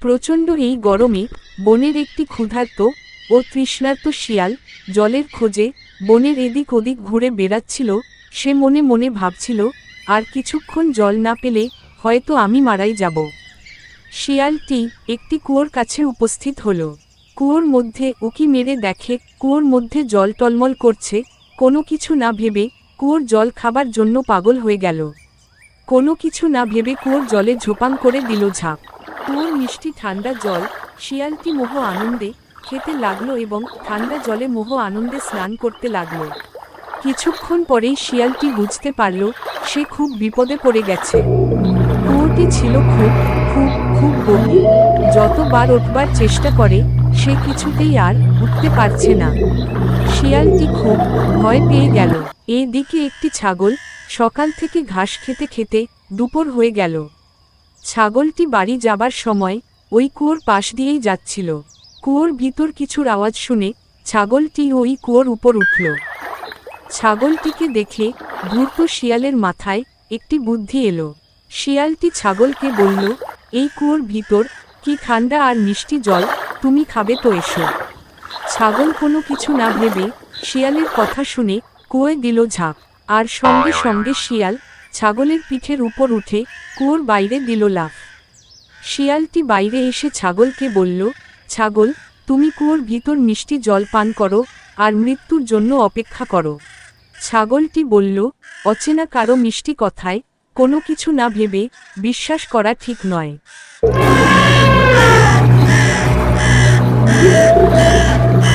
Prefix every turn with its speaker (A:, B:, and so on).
A: প্রচণ্ড এই গরমে বনের একটি ক্ষুধার্ত ও তৃষ্ণার্ত শিয়াল জলের খোঁজে বনের এদিক ওদিক ঘুরে বেড়াচ্ছিল। সে মনে মনে ভাবছিল, আর কিছুক্ষণ জল না পেলে হয়তো আমি মারাই যাব। শিয়ালটি একটি কুয়োর কাছে উপস্থিত হল। কুয়োর মধ্যে উকি মেরে দেখে কুয়োর মধ্যে জল টলমল করছে। কোনো কিছু না ভেবে কুয়োর জল খাবার জন্য পাগল হয়ে গেল। কোনো কিছু না ভেবে কুয়োর জলে ঝোপাং করে দিল ঝাঁপ। কুয়োর মিষ্টি ঠান্ডা জল, শিয়ালটি মোহ আনন্দে খেতে লাগল এবং ঠান্ডা জলে মোহ আনন্দে স্নান করতে লাগল। কিছুক্ষণ পরেই শিয়ালটি বুঝতে পারল, সে খুব বিপদে পড়ে গেছে। কুয়োটি ছিল খুব খুব খুব গভীর। যতবার উঠবার চেষ্টা করে, সে কিছুতেই আর উঠতে পারছে না। শিয়ালটি খুব ভয় পেয়ে গেল। এদিকে একটি ছাগল সকাল থেকে ঘাস খেতে খেতে দুপুর হয়ে গেল। ছাগলটি বাড়ি যাবার সময় ওই কুয়োর পাশ দিয়েই যাচ্ছিল। কুয়োর ভিতর কিছুর আওয়াজ শুনে ছাগলটি ওই কুয়োর উপর উঠল। ছাগলটিকে দেখে ধূর্ত শিয়ালের মাথায় একটি বুদ্ধি এলো। শিয়ালটি ছাগলকে বলল, এই কুয়োর ভিতর কি ঠান্ডা আর মিষ্টি জল? তুমি খাবে তো এসো। ছাগল কোনো কিছু না ভেবে শিয়ালের কথা শুনে কুয়োয় দিল ঝাঁপ। আর সঙ্গে সঙ্গে শিয়াল ছাগলের পিঠের উপর উঠে কুয়োর বাইরে দিল লাফ। শিয়ালটি বাইরে এসে ছাগলকে বলল, ছাগল, তুমি কুয়োর ভিতর মিষ্টি জল পান করো আর মৃত্যুর জন্য অপেক্ষা করো। ছাগলটি বলল, অচেনা কারও মিষ্টি কথায় কোনো কিছু না ভেবে বিশ্বাস করা ঠিক নয়।